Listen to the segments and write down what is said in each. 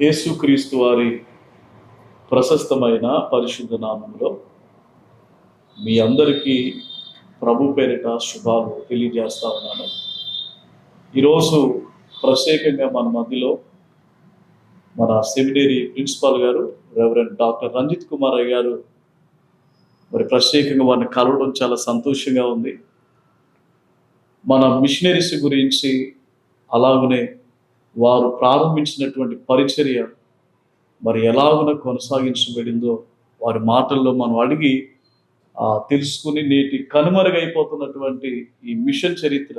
యేసుక్రీస్తు వారి ప్రశస్తమైన పరిశుద్ధ నామంలో మీ అందరికీ ప్రభు పేరిట శుభాలు తెలియజేస్తా ఉన్నాను. ఈరోజు ప్రత్యేకంగా మన మధ్యలో మన సెమినరీ ప్రిన్సిపాల్ గారు రెవరెండ్ డాక్టర్ రంజిత్ కుమార్ అయ్య గారు. మరి ప్రత్యేకంగా వారిని కలవడం చాలా సంతోషంగా ఉంది. మన మిషనరీస్ గురించి అలాగనే వారు ప్రారంభించినటువంటి పరిచర్య మరి ఎలాగున కొనసాగించబడిందో వారి మాటల్లో మనం అడిగి ఆ, తెలుసుకుని నేటి కనుమరుగైపోతున్నటువంటి ఈ మిషన్ చరిత్ర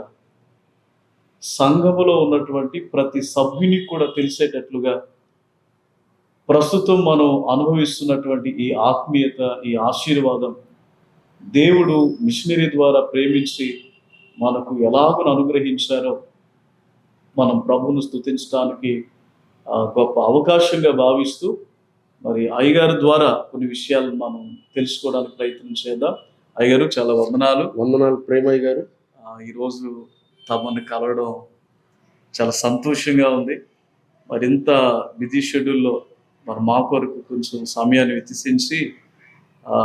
సంఘములో ఉన్నటువంటి ప్రతి సభ్యునికి కూడా తెలిసేటట్లుగా ప్రస్తుతం మనం అనుభవిస్తున్నటువంటి ఈ ఆత్మీయత ఈ ఆశీర్వాదం దేవుడు మిషనరీ ద్వారా ప్రేమించి మనకు ఎలాగను అనుగ్రహించారో మనం ప్రభువును స్తుతించడానికి ఆ, గొప్ప అవకాశంగా భావిస్తూ మరి అయ్యగారి ద్వారా కొన్ని విషయాలు మనం తెలుసుకోవడానికి ప్రయత్నం చేద్దాం. అయ్యగారు చాలా వందనాలు. వందనాలు ప్రేమయ్య గారు ఈరోజు తమని కలవడం చాలా సంతోషంగా ఉంది. మరి ఇంత బిజీ షెడ్యూల్లో మరి మా కొరకు కొంచెం సమయాన్ని వెచ్చిసించి ఆ,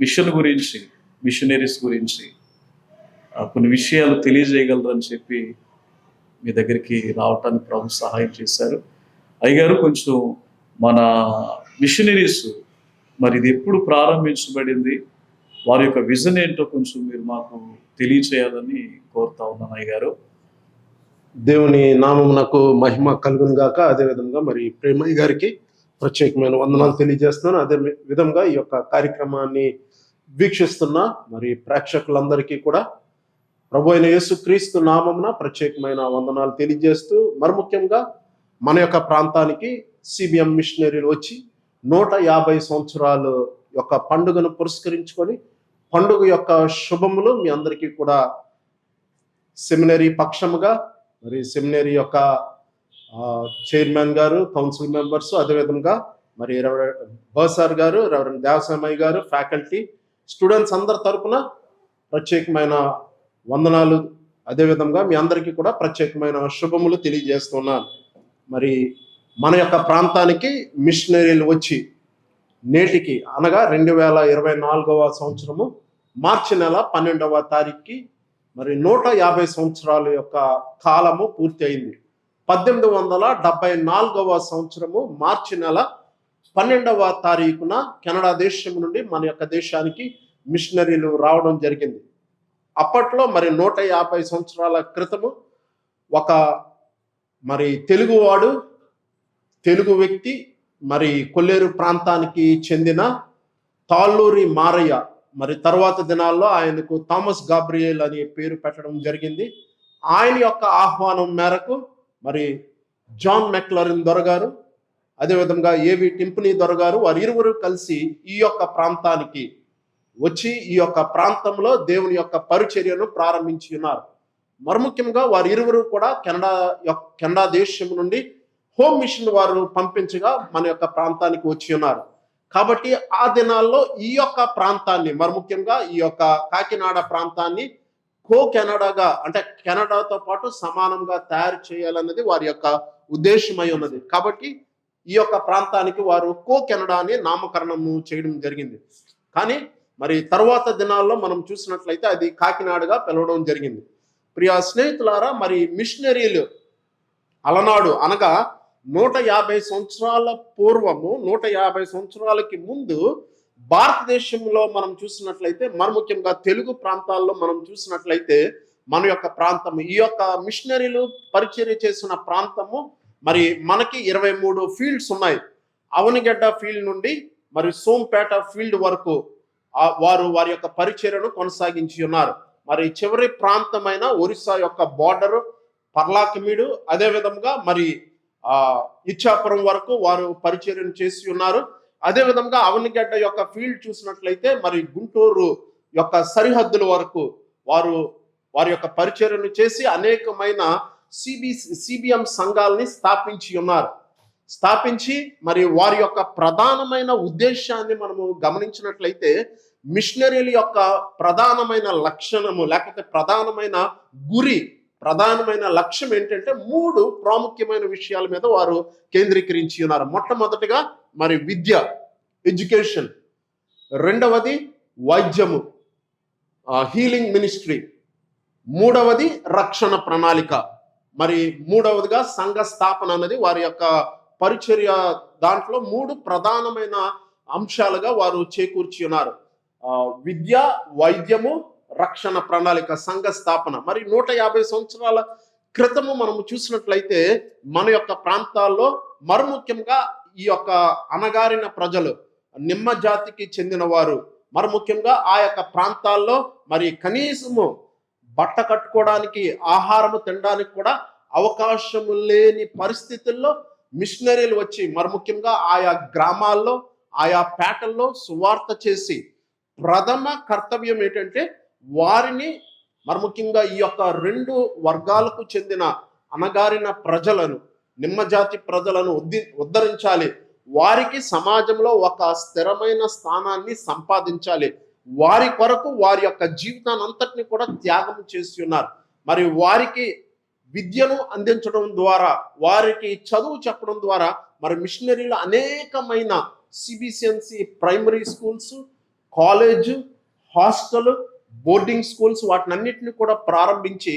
మిషన్ గురించి మిషనరీస్ గురించి కొన్ని విషయాలు తెలియజేయగలరని చెప్పి మీ దగ్గరికి రావటానికి ప్రభు సహాయం చేశారు. అయ్యగారు కొంచెం మన మిషనరీస్ మరి ఇది ఎప్పుడు ప్రారంభించబడింది? వారి యొక్క విజన్ ఏంటో కొంచెం మీరు మాకు తెలియచేయాలని కోరుతా ఉన్నాను అయ్యగారు. దేవుని నామమునకు మహిమ కలుగును గాక. అదే విధంగా మరి ప్రేమయ్య గారికి ప్రత్యేకమైన వందనాలు తెలియజేస్తున్నాను. అదే విధంగా ఈ యొక్క కార్యక్రమాన్ని వీక్షిస్తున్న మరి ప్రేక్షకులందరికీ కూడా ప్రభు అయిన యేసుక్రీస్తు నామమున ప్రత్యేకమైన వందనాలు తెలియజేస్తూ మరి ముఖ్యంగా మన యొక్క ప్రాంతానికి సిబిఎం మిషనరీలు వచ్చి నూట యాభై సంవత్సరాలు యొక్క పండుగను పురస్కరించుకొని పండుగ యొక్క శుభములు మీ అందరికీ కూడా సెమినరీ పక్షముగా మరి సెమినరీ యొక్క చైర్మన్ గారు కౌన్సిల్ మెంబర్స్ అదేవిధంగా మరి రెవరెండ్ బర్సార్ గారు రెవరెండ్ దేవసామయ్య గారు ఫ్యాకల్టీ స్టూడెంట్స్ అందరి తరపున ప్రత్యేకమైన వందనాలు. అదేవిధంగా మీ అందరికీ కూడా ప్రత్యేకమైన శుభములు తెలియజేస్తున్నాను. మరి మన యొక్క ప్రాంతానికి మిషనరీలు వచ్చి నేటికి అనగా రెండు వేల ఇరవై నాలుగవ సంవత్సరము మార్చి నెల పన్నెండవ తారీఖుకి మరి నూట యాభై సంవత్సరాల యొక్క కాలము పూర్తి అయింది. పద్దెనిమిది వందల డెబ్బై నాలుగవ సంవత్సరము మార్చి నెల పన్నెండవ తారీఖున కెనడా దేశం నుండి మన యొక్క దేశానికి మిషనరీలు రావడం జరిగింది. అప్పట్లో మరి నూట యాభై సంవత్సరాల క్రితము ఒక మరి తెలుగువాడు తెలుగు వ్యక్తి మరి కొల్లేరు ప్రాంతానికి చెందిన తాళ్ళూరి మారయ్య. మరి తర్వాత దినాల్లో ఆయనకు థామస్ గాబ్రియల్ అనే పేరు పెట్టడం జరిగింది. ఆయన యొక్క ఆహ్వానం మేరకు మరి జాన్ మెక్లరిన్ దొరగారు అదేవిధంగా ఏవి టింపుని దొరగారు వారు ఇరువురు కలిసి ఈ యొక్క ప్రాంతానికి వచ్చి ఈ యొక్క ప్రాంతంలో దేవుని యొక్క పరిచర్యను ప్రారంభించి ఉన్నారు మరి ముఖ్యంగా వారు ఇరువురు కూడా కెనడా యొక్క కెనడా దేశం నుండి హోమ్ మిషన్ వారు పంపించగా మన యొక్క ప్రాంతానికి వచ్చి ఉన్నారు. కాబట్టి ఆ దినాల్లో ఈ యొక్క ప్రాంతాన్ని మరి ముఖ్యంగా ఈ యొక్క కాకినాడ ప్రాంతాన్ని కో కెనడాగా అంటే కెనడాతో పాటు సమానంగా తయారు చేయాలన్నది వారి యొక్క ఉద్దేశమై ఉన్నది. కాబట్టి ఈ యొక్క ప్రాంతానికి వారు కో కెనడా అని నామకరణము చేయడం జరిగింది. కానీ మరి తర్వాత దినాల్లో మనం చూసినట్లయితే అది కాకినాడగా పిలవడం జరిగింది. ప్రియా స్నేహితులారా మరి మిషనరీలు అలనాడు అనగా నూట యాభై సంవత్సరాల పూర్వము నూట యాభై సంవత్సరాలకి ముందు భారతదేశంలో మనం చూసినట్లయితే మన ముఖ్యంగా తెలుగు ప్రాంతాల్లో మనం చూసినట్లయితే మన యొక్క ప్రాంతం ఈ యొక్క మిషనరీలు పరిచర్య చేసిన ప్రాంతము మరి మనకి ఇరవై మూడు ఫీల్డ్స్ ఉన్నాయి. అవనిగడ్డ ఫీల్డ్ నుండి మరి సోంపేట ఫీల్డ్ వరకు వారు వారి యొక్క పరిచర్యను కొనసాగించి ఉన్నారు. మరి చివరి ప్రాంతమైన ఒరిస్సా యొక్క బార్డర్ పర్లాకిమీడు అదే విధంగా మరి ఆ ఇచ్చాపురం వరకు వారు పరిచర్యను చేసి ఉన్నారు. అదే విధంగా అవనిగడ్డ యొక్క ఫీల్డ్ చూసినట్లయితే మరి గుంటూరు యొక్క సరిహద్దుల వరకు వారు వారి యొక్క పరిచర్యను చేసి అనేకమైన సిబి సిబిఎం సంఘాలని స్థాపించి ఉన్నారు. స్థాపించి మరి వారి యొక్క ప్రధానమైన ఉద్దేశాన్ని మనము గమనించినట్లయితే మిషనరీల యొక్క ప్రధానమైన లక్షణము లేకపోతే ప్రధానమైన గురి ప్రధానమైన లక్ష్యం ఏంటంటే మూడు ప్రాముఖ్యమైన విషయాల మీద వారు కేంద్రీకరించి ఉన్నారు. మొట్టమొదటిగా మరి విద్య ఎడ్యుకేషన్. రెండవది వైద్యము హీలింగ్ మినిస్ట్రీ. మూడవది రక్షణ ప్రణాళిక. మరి మూడవదిగా సంఘ స్థాపన అన్నది వారి యొక్క పరిచర్య దాంట్లో మూడు ప్రధానమైన అంశాలుగా వారు చేకూర్చి ఉన్నారు. విద్య వైద్యము రక్షణ ప్రణాళిక సంఘ స్థాపన. మరి నూట యాభై సంవత్సరాల క్రితము మనము చూసినట్లయితే మన యొక్క ప్రాంతాల్లో మరి ముఖ్యంగా ఈ యొక్క అనగారిన ప్రజలు నిమ్మ జాతికి చెందిన వారు మరి ముఖ్యంగా ఆ యొక్క ప్రాంతాల్లో మరి కనీసము బట్ట కట్టుకోవడానికి ఆహారము తినడానికి కూడా అవకాశము లేని పరిస్థితుల్లో మిషనరీలు వచ్చి మరి ముఖ్యంగా ఆయా గ్రామాల్లో ఆయా పేటల్లో సువార్త చేసి ప్రథమ కర్తవ్యం ఏంటంటే వారిని మరి ముఖ్యంగా ఈ యొక్క రెండు వర్గాలకు చెందిన అనగారిన ప్రజలను నిమ్మజాతి ప్రజలను ఉద్ది ఉద్ధరించాలి. వారికి సమాజంలో ఒక స్థిరమైన స్థానాన్ని సంపాదించాలి. వారి కొరకు వారి యొక్క జీవితాన్ని అంతటిని కూడా త్యాగం చేసి ఉన్నారు. మరి వారికి విద్యను అందించడం ద్వారా వారికి చదువు చెప్పడం ద్వారా మరి మిషనరీలు అనేకమైన CBCNC primary schools college hostel boarding schools వాటినన్నిటిని కూడా ప్రారంభించి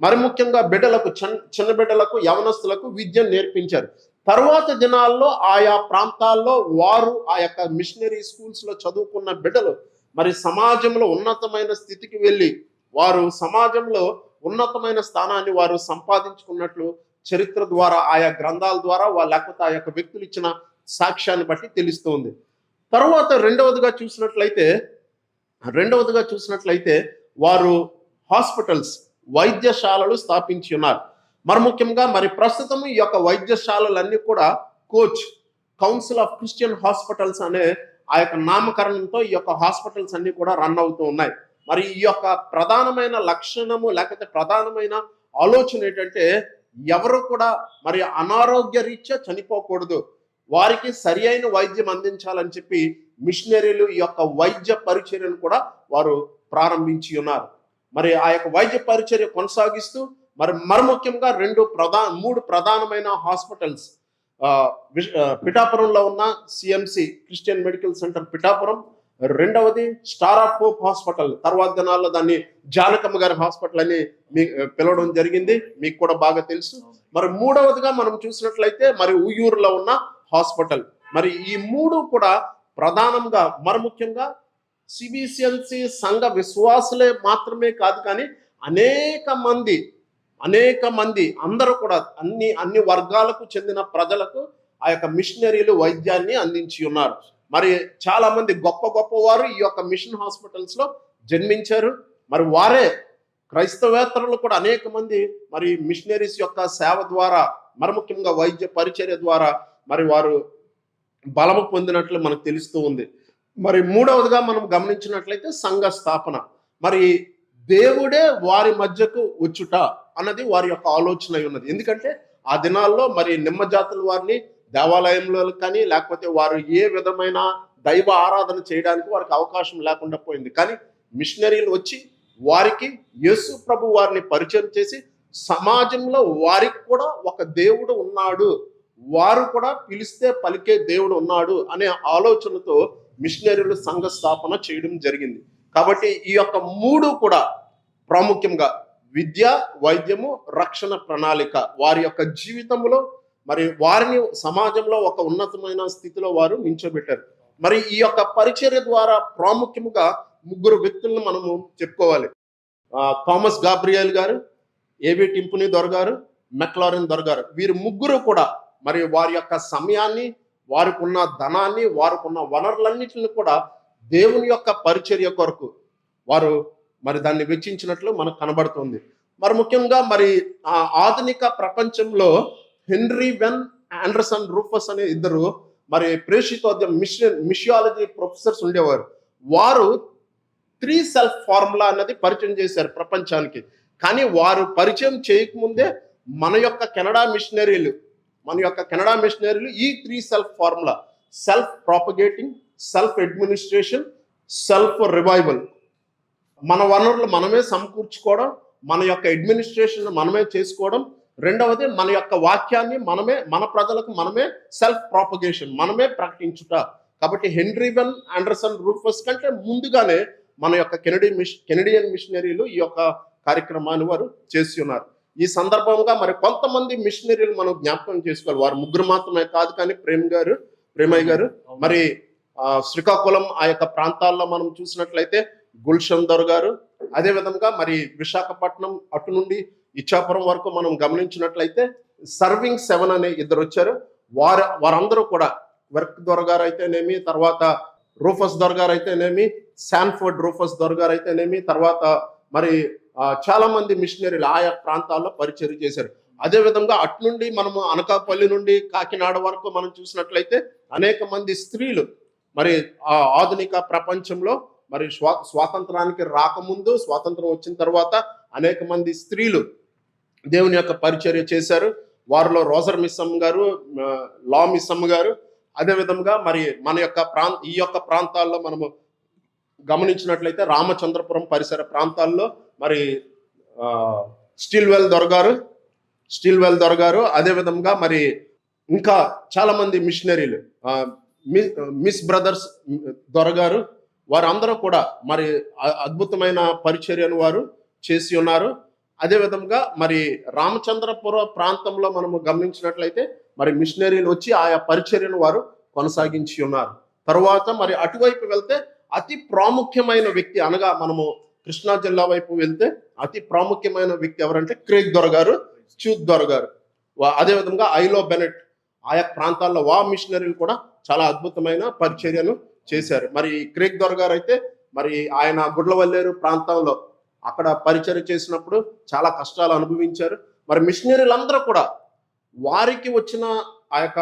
మరి ముఖ్యంగా బిడ్డలకు చిన్న చిన్న బిడ్డలకు యవనస్తులకు విద్యను నేర్పించారు. తర్వాత దినాల్లో ఆయా ప్రాంతాల్లో వారు ఆ యొక్క మిషనరీ స్కూల్స్లో చదువుకున్న బిడ్డలు మరి సమాజంలో ఉన్నతమైన స్థితికి వెళ్ళి వారు సమాజంలో ఉన్నతమైన స్థానాన్ని వారు సంపాదించుకున్నట్లు చరిత్ర ద్వారా ఆయా గ్రంథాల ద్వారా వాళ్ళ లేకపోతే ఆ యొక్క వ్యక్తులు ఇచ్చిన సాక్ష్యాన్ని బట్టి తెలుస్తుంది. తర్వాత రెండవదిగా చూసినట్లయితే రెండవదిగా చూసినట్లయితే వారు హాస్పిటల్స్ వైద్యశాలలు స్థాపించి ఉన్నారు. మరి ముఖ్యంగా మరి ప్రస్తుతం ఈ యొక్క వైద్యశాలలన్నీ కూడా coach council of Christian hospitals అనే ఆ యొక్క నామకరణంతో ఈ యొక్క హాస్పిటల్స్ అన్ని కూడా రన్ అవుతూ ఉన్నాయి. మరి ఈ యొక్క ప్రధానమైన లక్షణము లేకపోతే ప్రధానమైన ఆలోచన ఏంటంటే ఎవరు కూడా మరి అనారోగ్య రీత్యా చనిపోకూడదు. వారికి సరి అయిన వైద్యం అందించాలని చెప్పి మిషనరీలు ఈ యొక్క వైద్య పరిచర్యను కూడా వారు ప్రారంభించి ఉన్నారు. మరి ఆ యొక్క వైద్య పరిచర్య కొనసాగిస్తూ మరి మరి ముఖ్యంగా రెండు ప్రధాన మూడు ప్రధానమైన హాస్పిటల్స్ పిఠాపురంలో ఉన్న CMC Christian medical centre Pithapuram రెండవది స్టార్ ఆఫ్ హోప్ హాస్పిటల్. తర్వాత దినాల్లో దాన్ని జానకమ్మ గారి హాస్పిటల్ అని మీ పిలవడం జరిగింది. మీకు కూడా బాగా తెలుసు. మరి మూడవదిగా మనం చూసినట్లయితే మరి ఉయ్యూరులో ఉన్న హాస్పిటల్. మరి ఈ మూడు కూడా ప్రధానంగా మరి ముఖ్యంగా సిబిసిఎల్సి సంఘ విశ్వాసులే మాత్రమే కాదు కానీ అనేక మంది అనేక మంది అందరూ కూడా అన్ని అన్ని వర్గాలకు చెందిన ప్రజలకు ఆ యొక్క మిషనరీలు వైద్యాన్ని అందించి ఉన్నారు. మరి చాలా మంది గొప్ప గొప్ప వారు ఈ యొక్క మిషన్ హాస్పిటల్స్లో జన్మించారు. మరి వారే క్రైస్తవేతరులు కూడా అనేక మంది మరి మిషనరీస్ యొక్క సేవ ద్వారా మరి ముఖ్యంగా వైద్య పరిచర్య ద్వారా మరి వారు బలము పొందినట్లు మనకు తెలుస్తూ ఉంది. మరి మూడవదిగా మనం గమనించినట్లయితే సంఘ స్థాపన. మరి దేవుడే వారి మధ్యకు వచ్చుట అన్నది వారి యొక్క ఆలోచన ఉన్నది. ఎందుకంటే ఆ దినాల్లో మరి నిమ్మజాతుల వారిని దేవాలయంలో కానీ లేకపోతే వారు ఏ విధమైన దైవ ఆరాధన చేయడానికి వారికి అవకాశం లేకుండా పోయింది. కానీ మిషనరీలు వచ్చి వారికి యేసు ప్రభు వారిని పరిచయం చేసి సమాజంలో వారికి కూడా ఒక దేవుడు ఉన్నాడు. వారు కూడా పిలిస్తే పలికే దేవుడు ఉన్నాడు అనే ఆలోచనతో మిషనరీలు సంఘ స్థాపన చేయడం జరిగింది. కాబట్టి ఈ యొక్క మూడు కూడా ప్రాముఖ్యంగా విద్య వైద్యము రక్షణ ప్రణాళిక వారి యొక్క జీవితంలో మరి వారిని సమాజంలో ఒక ఉన్నతమైన స్థితిలో వారు నించోబెట్టారు. మరి ఈ యొక్క పరిచర్య ద్వారా ప్రాముఖ్యముగా ముగ్గురు వ్యక్తులను మనము చెప్పుకోవాలి. థామస్ గాబ్రియల్ గారు ఏవి టింపుని దొరగారు మెక్లారిన్ దొరగారు వీరు ముగ్గురు కూడా మరి వారి యొక్క సమయాన్ని వారికి ఉన్న ధనాన్ని వారికి ఉన్న వనరులన్నిటిని కూడా దేవుని యొక్క పరిచర్య కొరకు వారు మరి దాన్ని వెచ్చించినట్లు మనకు కనబడుతుంది. మరి ముఖ్యంగా మరి ఆ ఆధునిక ప్రపంచంలో హెన్రీ వెన్ ఆండర్సన్ రూఫస్ అనే ఇద్దరు మరి ప్రేషితోద్యం మిషన్ మిషియాలజీ ప్రొఫెసర్స్ ఉండేవారు. వారు త్రీ సెల్ఫ్ ఫార్ములా అన్నది పరిచయం చేశారు ప్రపంచానికి. కానీ వారు పరిచయం చేయకముందే మన యొక్క కెనడా మిషనరీలు మన యొక్క కెనడా మిషనరీలు ఈ three self formula. Self propagating self administration self revival. మన వనరులు మనమే సమకూర్చుకోవడం మన యొక్క అడ్మినిస్ట్రేషన్ మనమే చేసుకోవడం రెండవది మన యొక్క వాక్యాన్ని మనమే మన ప్రజలకు మనమే సెల్ఫ్ ప్రాపగేషన్ మనమే ప్రకటించుట. కాబట్టి హెన్రీవన్ ఆండర్సన్ రూఫస్ కంటే ముందుగానే మన యొక్క కెనడి మిష్ కెనడియన్ మిషనరీలు ఈ యొక్క కార్యక్రమాన్ని వారు చేసి ఉన్నారు. ఈ సందర్భంగా మరి కొంతమంది మిషనరీలు మనం జ్ఞాపకం చేసుకోవాలి. వారు ముగ్గురు మాత్రమే కాదు కానీ ప్రేమ్ గారు ప్రేమయ్య గారు మరి ఆ, శ్రీకాకుళం ఆ యొక్క ప్రాంతాల్లో మనం చూసినట్లయితే గుల్షన్ దొర గారు అదే విధంగా మరి విశాఖపట్నం అటు నుండి ఇచ్చాపురం వరకు మనం గమనించినట్లయితే సర్వింగ్ సెవెన్ అనే ఇద్దరు వచ్చారు. వారు వారందరూ కూడా వర్క్ దొరగారు అయితేనేమి తర్వాత రూఫస్ దొరగారు అయితేనేమి శాన్ఫోర్డ్ రూఫస్ దొరగారు అయితేనేమి తర్వాత మరి చాలా మంది మిషనరీలు ఆయా ప్రాంతాల్లో పరిచయం చేశారు. అదే విధంగా అటు నుండి మనము అనకాపల్లి నుండి కాకినాడ వరకు మనం చూసినట్లయితే అనేక మంది స్త్రీలు మరి ఆ ఆధునిక ప్రపంచంలో మరి స్వా స్వాతంత్రానికి రాకముందు స్వాతంత్రం వచ్చిన తర్వాత అనేక మంది స్త్రీలు దేవుని యొక్క పరిచర్య చేశారు. వారిలో రోజర్ మిస్సమ్ గారు లా మిస్సమ్ గారు. అదే విధంగా మరి మన యొక్క ప్రాంత ఈ యొక్క ప్రాంతాల్లో మనము గమనించినట్లయితే రామచంద్రపురం పరిసర ప్రాంతాల్లో మరి స్టీల్ వెల్ దొరగారు స్టీల్ వెల్ దొరగారు. అదే విధంగా మరి ఇంకా చాలామంది మిషనరీలు మి- మిస్ బ్రదర్స్ దొరగారు. వారందరూ కూడా మరి అద్భుతమైన పరిచర్యను వారు చేసి ఉన్నారు. అదే విధంగా మరి రామచంద్రపుర ప్రాంతంలో మనము గమనించినట్లయితే మరి మిషనరీలు వచ్చి ఆయా పరిచర్యను వారు కొనసాగించి ఉన్నారు. తరువాత మరి అటువైపు వెళ్తే అతి ప్రాముఖ్యమైన వ్యక్తి అనగా మనము కృష్ణా జిల్లా వైపు వెళ్తే అతి ప్రాముఖ్యమైన వ్యక్తి ఎవరంటే క్రేక్ దొర గారు చూత్ దొర గారు. అదే విధంగా ఐలో బెనెట్ ఆయా ప్రాంతాల్లో వా మిషనరీలు కూడా చాలా అద్భుతమైన పరిచర్యను చేశారు. మరి క్రేక్ దొర గారు అయితే మరి ఆయన గుడ్లవల్లేరు ప్రాంతంలో అక్కడ పరిచయం చేసినప్పుడు చాలా కష్టాలు అనుభవించారు. మరి మిషనరీలందరూ కూడా వారికి వచ్చిన ఆ యొక్క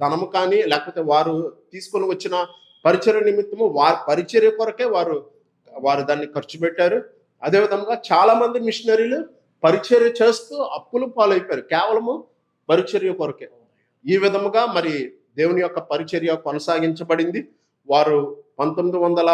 ధనము కానీ లేకపోతే వారు తీసుకొని వచ్చిన పరిచర్య నిమిత్తము వారి పరిచర్య కొరకే వారు వారు దాన్ని ఖర్చు పెట్టారు. అదేవిధంగా చాలా మంది మిషనరీలు పరిచర్య చేస్తూ అప్పులు పాలైపోయారు. కేవలము పరిచర్య కొరకే. ఈ విధముగా మరి దేవుని యొక్క పరిచర్య కొనసాగించబడింది. వారు పంతొమ్మిది వందల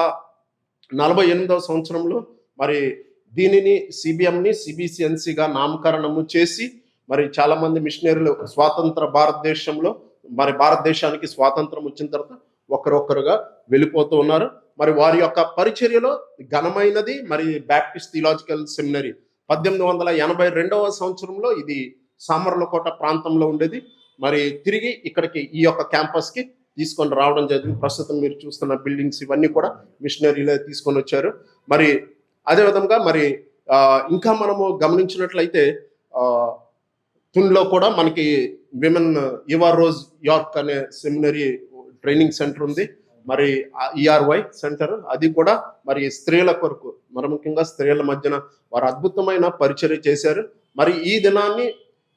నలభై ఎనిమిదవ సంవత్సరంలో మరి దీనిని సిబిఎంని సిబిసిఎన్సిగా నామకరణము చేసి మరి చాలా మంది మిషనరీలు స్వాతంత్ర భారతదేశంలో మరి భారతదేశానికి స్వాతంత్రం వచ్చిన తర్వాత ఒకరొకరుగా వెళ్ళిపోతూ ఉన్నారు. మరి వారి యొక్క పరిచర్యలో ఘనమైనది మరి బ్యాప్టిస్ట్ థియలాజికల్ సెమినరీ పద్దెనిమిది వందల ఎనభై రెండవ సంవత్సరంలో ఇది సామర్లకోట ప్రాంతంలో ఉండేది. మరి తిరిగి ఇక్కడికి ఈ యొక్క క్యాంపస్కి తీసుకొని రావడం జరిగింది. ప్రస్తుతం మీరు చూస్తున్న బిల్డింగ్స్ ఇవన్నీ కూడా మిషనరీలే తీసుకొని వచ్చారు. మరి అదే విధంగా మరి ఇంకా మనము గమనించినట్లయితే తున్లో కూడా మనకి విమెన్ యువర్ రోజ్ యార్క్ అనే సెమినరీ ట్రైనింగ్ సెంటర్ ఉంది. మరి ఈఆర్వై సెంటర్ అది కూడా మరి స్త్రీల కొరకు మరి ముఖ్యంగా స్త్రీల మధ్యన వారు అద్భుతమైన పరిచర్య చేశారు. మరి ఈ దినాన్ని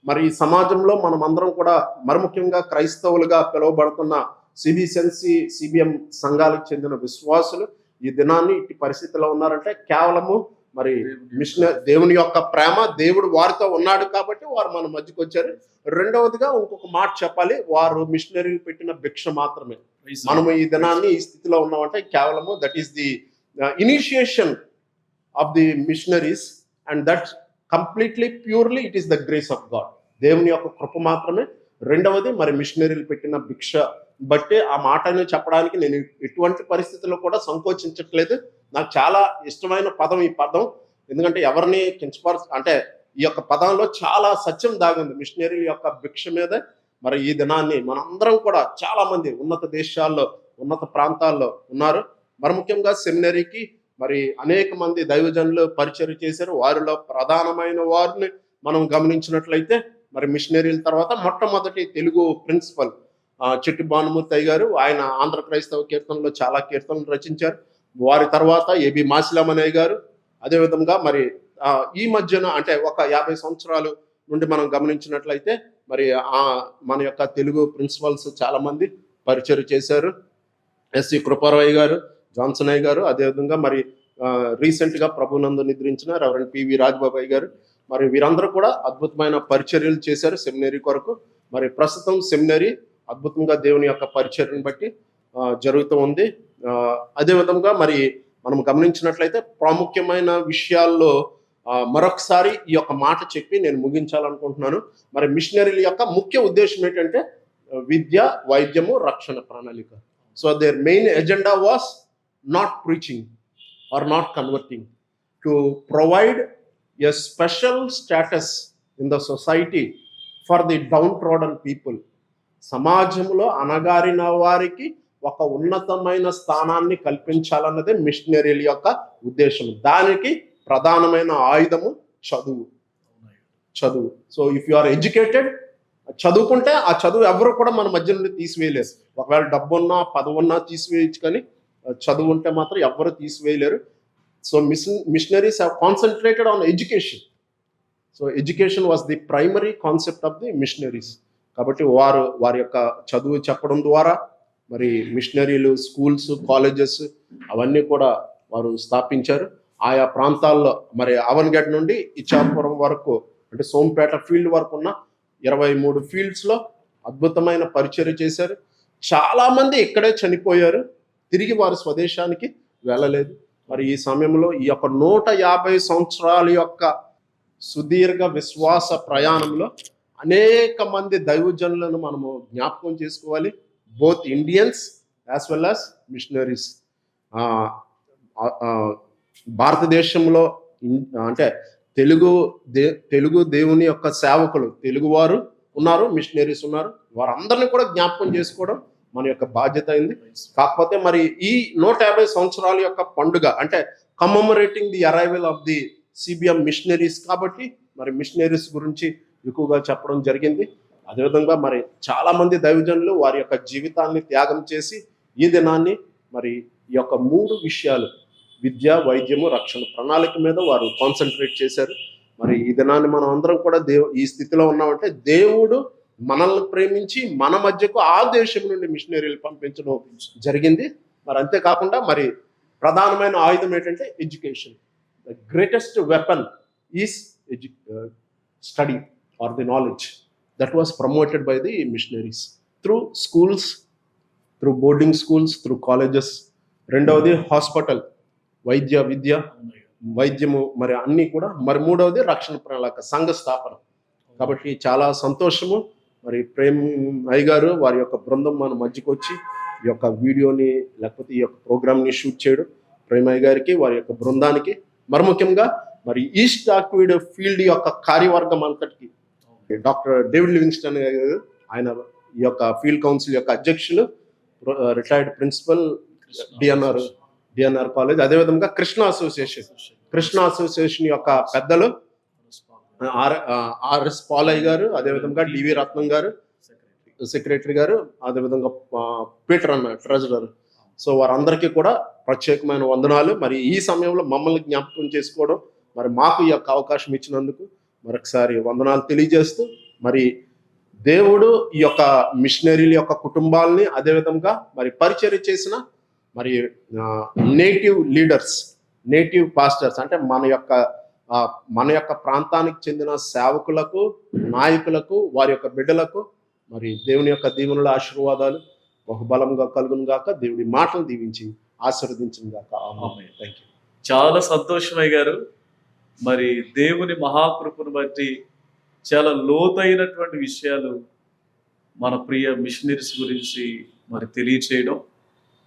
మరి సమాజంలో మనం అందరం కూడా మరి ముఖ్యంగా క్రైస్తవులుగా పిలువబడుతున్న సిబిసిఎన్సి సిబిఎం సంఘాలకు చెందిన విశ్వాసులు ఈ దినాన్ని ఇట్టి పరిస్థితిలో ఉన్నారంటే కేవలము మరి మిషన్ దేవుని యొక్క ప్రేమ దేవుడు వారితో ఉన్నాడు కాబట్టి వారు మన మధ్యకు వచ్చారు. రెండవదిగా ఇంకొక మాట చెప్పాలి వారు మిషనరీలు పెట్టిన భిక్ష మాత్రమే. మనము ఈ దినాన్ని ఈ స్థితిలో ఉన్నామంటే కేవలము that is the initiation of the missionaries and that completely purely it is the grace of God దేవుని యొక్క కృప మాత్రమే. రెండవది మరి మిషనరీలు పెట్టిన భిక్ష బట్టి ఆ మాటని చెప్పడానికి నేను ఎటువంటి పరిస్థితుల్లో కూడా సంకోచించట్లేదు. నాకు చాలా ఇష్టమైన పదం ఈ పదం. ఎందుకంటే ఎవరిని కించపర అంటే ఈ యొక్క పదంలో చాలా సత్యం దాగింది మిషనరీ యొక్క భిక్ష మీద. మరి ఈ దినాన్ని మనందరం కూడా చాలా మంది ఉన్నత దేశాల్లో ఉన్నత ప్రాంతాల్లో ఉన్నారు. మరి ముఖ్యంగా సెమినరీకి మరి అనేక మంది దైవజనులు పరిచయం చేశారు. వారిలో ప్రధానమైన వారిని మనం గమనించినట్లయితే మరి మిషనరీల తర్వాత మొట్టమొదటి తెలుగు ప్రిన్సిపల్ చెట్టు భానుమూర్తి అయ్య గారు ఆయన ఆంధ్ర క్రైస్తవ కీర్తనలో చాలా కీర్తనలు రచించారు. వారి తర్వాత ఏబి మాసిలామనయ్య గారు అదేవిధంగా మరి ఈ మధ్యన అంటే ఒక యాభై సంవత్సరాలు నుండి మనం గమనించినట్లయితే మరి ఆ మన యొక్క తెలుగు ప్రిన్సిపల్స్ చాలా మంది పరిచయం చేశారు. ఎస్సి కృపారాయ్ గారు జాన్సన్ అయ్య గారు అదేవిధంగా మరి రీసెంట్గా ప్రభునందు నిద్రించిన రెవరెంట్ పివి రాజబాబాయ్ గారు. మరి వీరందరూ కూడా అద్భుతమైన పరిచర్యలు చేశారు సెమినరీ కొరకు. మరి ప్రస్తుతం సెమినరీ అద్భుతంగా దేవుని యొక్క పరిచర్ని బట్టి జరుగుతూ ఉంది. అదే విధంగా మరి మనం గమనించినట్లయితే ప్రాముఖ్యమైన విషయాల్లో మరొకసారి ఈ యొక్క మాట చెప్పి నేను ముగించాలనుకుంటున్నాను. మరి మిషనరీల యొక్క ముఖ్య ఉద్దేశం ఏంటంటే విద్య వైద్యము రక్షణ ప్రణాళిక. So their main agenda was not preaching or not converting to provide a special status in the society for the downtrodden people సమాజంలో అణగారిన వారికి ఒక ఉన్నతమైన స్థానాన్ని కల్పించాలన్నదే మిషనరీల యొక్క ఉద్దేశం. దానికి ప్రధానమైన ఆయుధము చదువు. చదువు. So if you are educated చదువుకుంటే ఆ చదువు ఎవరు కూడా మన మధ్య నుండి తీసివేయలేరు. ఒకవేళ డబ్బు ఉన్నా పదవి ఉన్నా తీసివేయచ్చు కానీ చదువు ఉంటే మాత్రం ఎవరు తీసివేయలేరు. So mission missionaries have concentrated on education so education was the primary concept of the missionaries కాబట్టి వారు వారి యొక్క చదువు చెప్పడం ద్వారా మరి మిషనరీలు స్కూల్స్ కాలేజెస్ అవన్నీ కూడా వారు స్థాపించారు. ఆయా ప్రాంతాల్లో మరి అవన్గఢ్ నుండి ఇచ్చాపురం వరకు అంటే సోంపేట ఫీల్డ్ వరకు ఉన్న ఇరవై మూడు ఫీల్డ్స్లో అద్భుతమైన పరిచయం చేశారు. చాలామంది ఇక్కడే చనిపోయారు. తిరిగి వారు స్వదేశానికి వెళ్ళలేదు. మరి ఈ సమయంలో ఈ యొక్క నూట యాభై సంవత్సరాల యొక్క సుదీర్ఘ విశ్వాస ప్రయాణంలో అనేక మంది దైవజనులను మనము జ్ఞాపకం చేసుకోవాలి both Indians as well as missionaries భారతదేశంలో అంటే తెలుగు దే తెలుగు దేవుని యొక్క సేవకులు తెలుగువారు ఉన్నారు మిషనరీస్ ఉన్నారు. వారందరినీ కూడా జ్ఞాపకం చేసుకోవడం మన యొక్క బాధ్యత అయింది. కాకపోతే మరి ఈ నూట యాభై సంవత్సరాల యొక్క పండుగ అంటే commemorating the arrival of the CBM missionaries కాబట్టి మరి మిషనరీస్ గురించి ఎక్కువగా చెప్పడం జరిగింది. అదేవిధంగా మరి చాలామంది దైవజనులు వారి యొక్క జీవితాన్ని త్యాగం చేసి ఈ దినాన్ని మరి ఈ యొక్క మూడు విషయాలు విద్య వైద్యము రక్షణ ప్రణాళిక మీద వారు కాన్సన్ట్రేట్ చేశారు. మరి ఈ దినాన్ని మనం అందరం కూడా దేవు ఈ స్థితిలో ఉన్నామంటే దేవుడు మనల్ని ప్రేమించి మన మధ్యకు ఆ దేశం నుండి మిషనరీలు పంపించడం జరిగింది. మరి అంతేకాకుండా మరి ప్రధానమైన ఆయుధం ఏంటంటే education. The greatest weapon is edu study. Or the knowledge that was promoted by the missionaries through schools through boarding schools through colleges రెండవది హాస్పిటల్ వైద్య విద్య వైద్యము మరి అన్నీ కూడా మరి మూడవది రక్షణ ప్రణాళిక సంఘ స్థాపన. కాబట్టి చాలా సంతోషము. మరి ప్రేమ్ అయ్య గారు వారి యొక్క బృందం మన మధ్యకు వచ్చి ఈ యొక్క వీడియోని లేకపోతే ఈ యొక్క ప్రోగ్రామ్ని షూట్ చేయడం. ప్రేమ్ అయ్య గారికి వారి యొక్క బృందానికి మరి ముఖ్యంగా మరి ఈస్ట్ ఆక్విడ్ ఫీల్డ్ యొక్క కార్యవర్గం అంతటికి డాక్టర్ డేవిడ్ లివింగ్స్టన్ గారు ఆయన ఈ యొక్క ఫీల్డ్ కౌన్సిల్ యొక్క అధ్యక్షులు retired principal DNR DNR college అదేవిధంగా కృష్ణ అసోసియేషన్ కృష్ణ అసోసియేషన్ యొక్క పెద్దలు ఆర్ ఆర్ఎస్ పాలయ్య గారు అదేవిధంగా డివి రత్నం గారు సెక్రటరీ గారు అదేవిధంగా పీటర్ అన్న ట్రెజరర్. సో వారందరికీ కూడా ప్రత్యేకమైన వందనాలు. మరి ఈ సమయంలో మమ్మల్ని జ్ఞాపకం చేసుకోవడం మరి మాకు ఈ యొక్క అవకాశం ఇచ్చినందుకు మరొకసారి వందనాలు తెలియజేస్తూ మరి దేవుడు ఈ యొక్క మిషనరీల యొక్క కుటుంబాలని అదేవిధంగా మరి పరిచర్య చేసిన మరి నేటివ్ లీడర్స్ నేటివ్ పాస్టర్స్ అంటే మన యొక్క మన యొక్క ప్రాంతానికి చెందిన సేవకులకు నాయకులకు వారి యొక్క బిడ్డలకు మరి దేవుని యొక్క దీవెనల ఆశీర్వాదాలు బహుబలంగా కలుగును గాక. దేవుడి మాటలు దీవించి ఆశీర్వదించిన గాక. థ్యాంక్ యూ చాలా సంతోషమయ్య గారు మరి దేవుని మహాకృపను బట్టి చాలా లోతైనటువంటి విషయాలు మన ప్రియ మిషనరీస్ గురించి మరి తెలియచేయడం.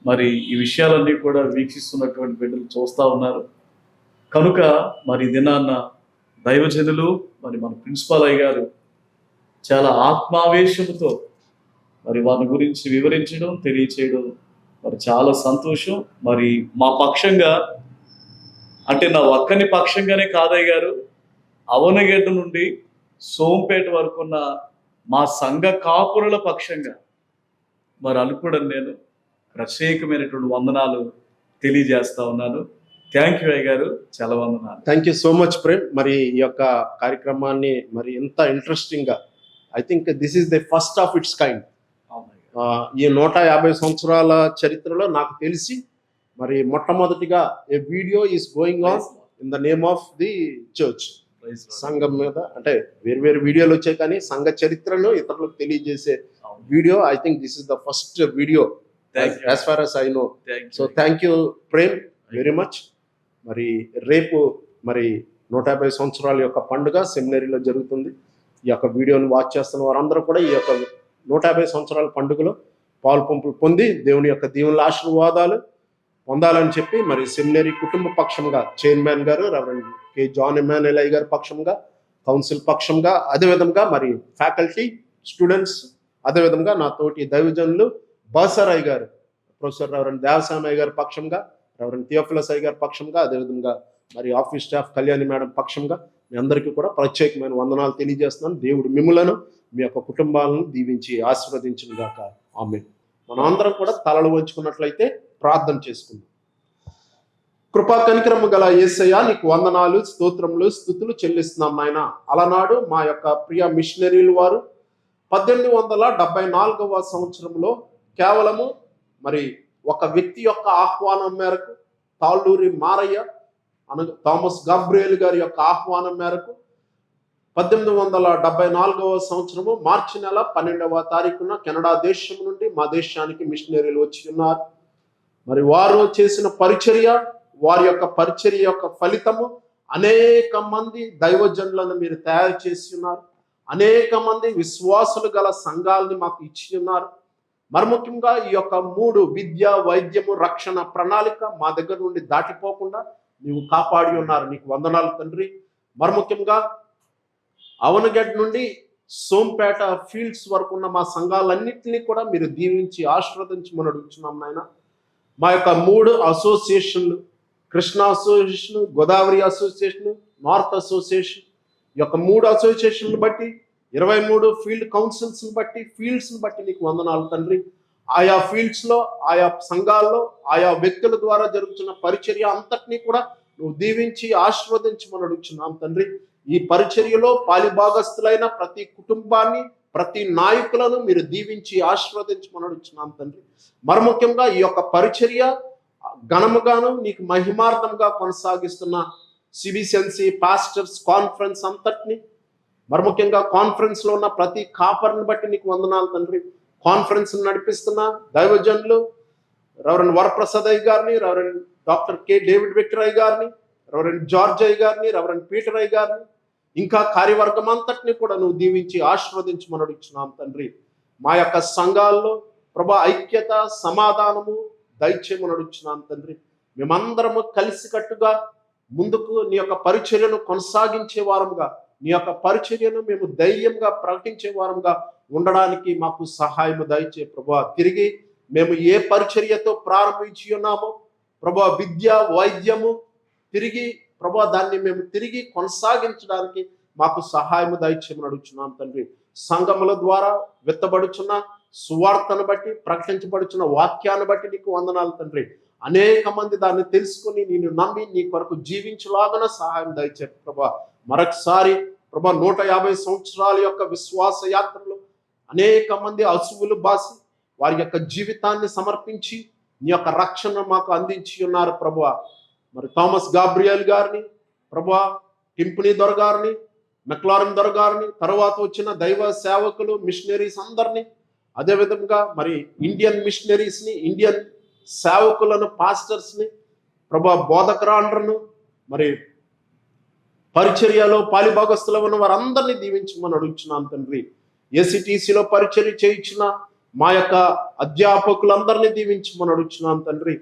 మరి ఈ విషయాలన్నీ కూడా వీక్షిస్తున్నటువంటి బిడ్డలు చూస్తూ ఉన్నారు. కనుక మరి దినాన్న దైవజనులు మరి మన ప్రిన్సిపాల్ అయ్య గారు చాలా ఆత్మావేశంతో మరి వారి గురించి వివరించడం తెలియచేయడం మరి చాలా సంతోషం. మరి మా పక్షంగా అంటే నా ఒక్కని పక్షంగానే కాదయ్య గారు అవనగడ్డ నుండి సోంపేట వరకు ఉన్న మా సంఘ కాపురుల పక్షంగా మరి అనుకోవడం నేను ప్రత్యేకమైనటువంటి వందనాలు తెలియజేస్తా ఉన్నాను. థ్యాంక్ యూ అయ్య గారు. చాలా వందనాలు. Thank you so much Prem మరి ఈ యొక్క కార్యక్రమాన్ని మరి ఎంత ఇంట్రెస్టింగ్గా. I think this is the first of its kind. ఈ నూట యాభై సంవత్సరాల చరిత్రలో నాకు తెలిసి మరి మొట్టమొదటిగా a video is going on in the name of the church. సంఘం మీద అంటే వేరు వేరు వీడియోలు వచ్చాయి కానీ సంఘ చరిత్రను ఇతరులకు తెలియజేసే. Video I think this is the first video. As far as I know. So thank you Prem very much మరి రేపు మరి నూట యాభై సంవత్సరాల యొక్క పండుగ సెమినరీలో జరుగుతుంది ఈ యొక్క వీడియోని వాచ్ చేస్తున్న వారందరూ కూడా ఈ యొక్క నూట యాభై సంవత్సరాల పండుగలో పాలు పంపులు పొంది దేవుని యొక్క దీవుల ఆశీర్వాదాలు పొందాలని చెప్పి మరి సెమినరీ కుటుంబ పక్షంగా చైర్మన్ గారు రెవరెండ్ కె. జాన్ ఎమానుయల్ గారి పక్షంగా కౌన్సిల్ పక్షంగా అదేవిధంగా మరి ఫ్యాకల్టీ స్టూడెంట్స్ అదేవిధంగా నా తోటి దైవజనులు బాసరాయ్ గారు ప్రొఫెసర్ రెవరెండ్ దేవసామయ్య గారి పక్షంగా రెవరెండ్ థియోఫిలస్ అయ్య గారి పక్షంగా అదేవిధంగా మరి ఆఫీస్ స్టాఫ్ కళ్యాణి మేడం పక్షంగా మీ అందరికీ కూడా ప్రత్యేకమైన వందనాలు తెలియజేస్తున్నాను. దేవుడు మిమ్ములను మీ యొక్క కుటుంబాలను దీవించి ఆశీర్వదించిన గాక ఆమె మనం అందరం కూడా తలలు వంచుకున్నట్లయితే ప్రార్థన చేసుకుందాం. కృపా కనికరము గల ఏసయ్య నీకు వందనాలు స్తోత్రములు స్థుతులు చెల్లిస్తున్నాం నాయన. అలనాడు మా యొక్క ప్రియ మిషనరీలు వారు పద్దెనిమిది వందల డెబ్బై నాలుగవ సంవత్సరంలో కేవలము మరి ఒక వ్యక్తి యొక్క ఆహ్వానం మేరకు తాళ్ళూరి మారయ్య అనగా థామస్ గాబ్రియల్ గారి యొక్క ఆహ్వానం మేరకు పద్దెనిమిది వందల డెబ్బై నాలుగవ సంవత్సరము మార్చి నెల పన్నెండవ తారీఖున కెనడా దేశం నుండి మా దేశానికి మిషనరీలు వచ్చి ఉన్నారు. మరి వారు చేసిన పరిచర్య వారి యొక్క పరిచర్య యొక్క ఫలితము అనేక మంది దైవజనులను మీరు తయారు చేసి ఉన్నారు. అనేక మంది విశ్వాసులు గల సంఘాలని మాకు ఇచ్చి ఉన్నారు. మరి ముఖ్యంగా ఈ యొక్క మూడు విద్య వైద్యము రక్షణ ప్రణాళిక మా దగ్గర నుండి దాటిపోకుండా నీవు కాపాడి ఉన్నారు. నీకు వందనాలు తండ్రి. మరి ముఖ్యంగా అవనగడ్ నుండి సోంపేట ఫీల్డ్స్ వరకు ఉన్న మా సంఘాలన్నింటినీ కూడా మీరు దీవించి ఆశీర్వదించమని అడుగుతున్నాం నాయన. మా యొక్క మూడు అసోసియేషన్లు Krishna association Godavari association north association ఈ యొక్క మూడు అసోసియేషన్లు బట్టి ఇరవై మూడు ఫీల్డ్ కౌన్సిల్స్ని బట్టి ఫీల్డ్స్ని బట్టి నీకు వందనాలు తండ్రి. ఆయా ఫీల్డ్స్లో ఆయా సంఘాల్లో ఆయా వ్యక్తుల ద్వారా జరుగుతున్న పరిచర్య అంతటినీ కూడా నువ్వు దీవించి ఆశీర్వదించమని అడుగుతున్నాం తండ్రి. ఈ పరిచర్యలో పాలిభాగస్తులైన ప్రతి కుటుంబాన్ని ప్రతి నాయకులను మీరు దీవించి ఆశీర్వదించమని అడుగుతున్నాం తండ్రి. మరి ముఖ్యంగా ఈ యొక్క పరిచర్య ఘనముగాను నీకు మహిమార్థంగా కొనసాగిస్తున్న సిబిసిఎన్సీ పాస్టర్స్ కాన్ఫరెన్స్ అంతటిని మరి ముఖ్యంగా కాన్ఫరెన్స్లో ఉన్న ప్రతి కాపర్ని బట్టి నీకు వందనాలు తండ్రి. కాన్ఫరెన్స్ నడిపిస్తున్న దైవజనులు రెవరెండ్ వరప్రసాద్ అయ్య గారిని reverend doctor K. David Victor అయ్య గారిని రెవరెండ్ జార్జ్ అయ్య గారిని రెవరెండ్ పీటర్ అయ్య గారిని ఇంకా కార్యవర్గం అంతటిని కూడా నువ్వు దీవించి ఆశీర్వదించమని అడుగుతున్నాం తండ్రి. మా యొక్క సంఘాల్లో ప్రభా ఐక్యత సమాధానము దయచేయమని అడుగుతున్నాం తండ్రి. మేమందరము కలిసికట్టుగా ముందుకు నీ యొక్క పరిచర్యను కొనసాగించే వారముగా నీ యొక్క పరిచర్యను మేము ధైర్యంగా ప్రకటించే వారంగా ఉండడానికి మాకు సహాయము దయచే ప్రభా తిరిగి మేము ఏ పరిచర్యతో ప్రారంభించి ఉన్నామో ప్రభా విద్య వైద్యము తిరిగి ప్రభా దాన్ని మేము తిరిగి కొనసాగించడానికి మాకు సహాయము దయచేయమని అడుగుచున్నాం తండ్రి. సంఘముల ద్వారా విత్తబడుచున్న సువార్తను బట్టి ప్రకటించబడుచున్న వాక్యాన్ని బట్టి నీకు వందనాలు తండ్రి. అనేక మంది దాన్ని తెలుసుకుని నేను నమ్మి నీ కొరకు జీవించలాగన సహాయం దయచే ప్రభా. మరొకసారి ప్రభా నూట యాభై సంవత్సరాల యొక్క విశ్వాస యాత్రలో అనేక మంది అసువులు బాసి వారి యొక్క జీవితాన్ని సమర్పించి నీ యొక్క రక్షణ మాకు అందించి ఉన్నారు ప్రభా. మరి థామస్ గాబ్రియల్ గారిని ప్రభా టింపుని దొర గారిని మెక్లారన్ దొర గారిని తర్వాత వచ్చిన దైవ సేవకులు మిషనరీస్ అందరినీ అదేవిధంగా మరి ఇండియన్ మిషనరీస్ని ఇండియన్ సేవకులను పాస్టర్స్ని ప్రభా బోధకరాండ్రను మరి పరిచర్యలో పాలిభాగస్తుల ఉన్న వారందరినీ దీవించమని అడుగుతున్నాను తండ్రి. ఏసీటీసీలో పరిచర్య చేయించిన మా యొక్క అధ్యాపకులందరినీ దీవించమని అడుగుతున్నాను తండ్రి.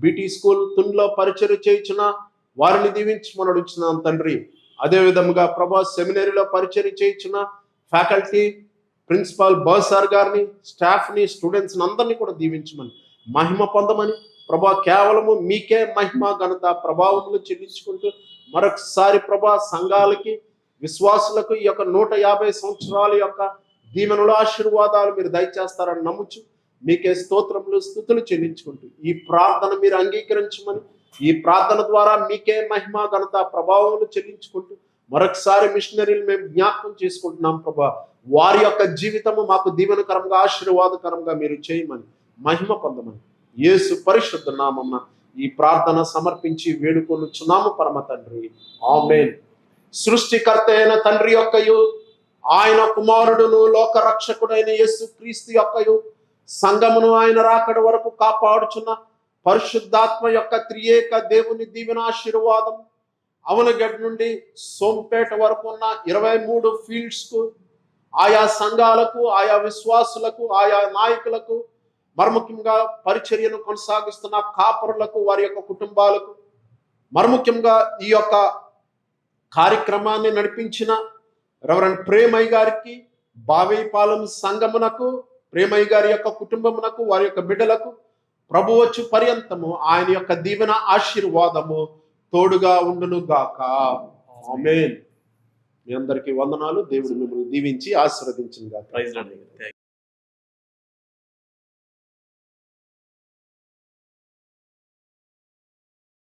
బీటీ స్కూల్ తున్లో పరిచయం చేయించిన వారిని దీవించి అడుగుచున్నాం తండ్రి. అదేవిధంగా ప్రభా సెమినరీలో పరిచయం చేయించిన ఫ్యాకల్టీ ప్రిన్సిపాల్ బర్సార్ గారిని స్టాఫ్ని స్టూడెంట్స్ని అందరినీ కూడా దీవించమని మహిమ పొందమని ప్రభా కేవలము మీకే మహిమ ఘనత ప్రభావములు చెల్లించుకుంటూ మరొకసారి ప్రభా సంఘాలకి విశ్వాసులకు ఈ యొక్క నూట యాభై సంవత్సరాల యొక్క దీవెనలు ఆశీర్వాదాలు మీరు దయచేస్తారని నమ్ముచు మీకే స్తోత్రములు స్థుతులు చెల్లించుకుంటూ ఈ ప్రార్థన మీరు అంగీకరించమని ఈ ప్రార్థన ద్వారా మీకే మహిమ ఘనత ప్రభావములు చెల్లించుకుంటూ మరొకసారి మిషనరీలు మేము జ్ఞాపకం చేసుకుంటున్నాం ప్రభా. వారి యొక్క జీవితము మాకు దీవెనకరంగా ఆశీర్వాదకరంగా మీరు చేయమని మహిమ పొందమని యేసు పరిశుద్ధ నామమున ఈ ప్రార్థన సమర్పించి వేడుకొనుచున్నాము పరమ తండ్రి. ఆమెన్. సృష్టికర్త అయిన తండ్రి యొక్కయు ఆయన కుమారుడును లోక రక్షకుడైన యేసు క్రీస్తు యొక్కయు సంఘమును ఆయన రాకడ వరకు కాపాడుచున్న పరిశుద్ధాత్మ యొక్క త్రియేక దేవుని దీవెన ఆశీర్వాదం అవనగడ్ నుండి సోంపేట వరకు ఉన్న ఇరవై మూడు ఫీల్డ్స్కు ఆయా సంఘాలకు ఆయా విశ్వాసులకు ఆయా నాయకులకు మరముఖ్యంగా పరిచర్యను కొనసాగిస్తున్న కాపరులకు వారి యొక్క కుటుంబాలకు మరముఖ్యంగా ఈ యొక్క కార్యక్రమాన్ని నడిపించిన రెవరెండ్ ప్రేమయ్య గారికి బావేపాలెం సంగమునకు ప్రేమయ్య గారి యొక్క కుటుంబమునకు వారి యొక్క బిడ్డలకు ప్రభు వచ్చు పర్యంతము ఆయన యొక్క దీవెన ఆశీర్వాదము తోడుగా ఉండును గాక ఆమేన్. మీ అందరికీ వందనాలు. దేవుడు మిమ్మల్ని దీవించి ఆశీర్వదించిన గాక.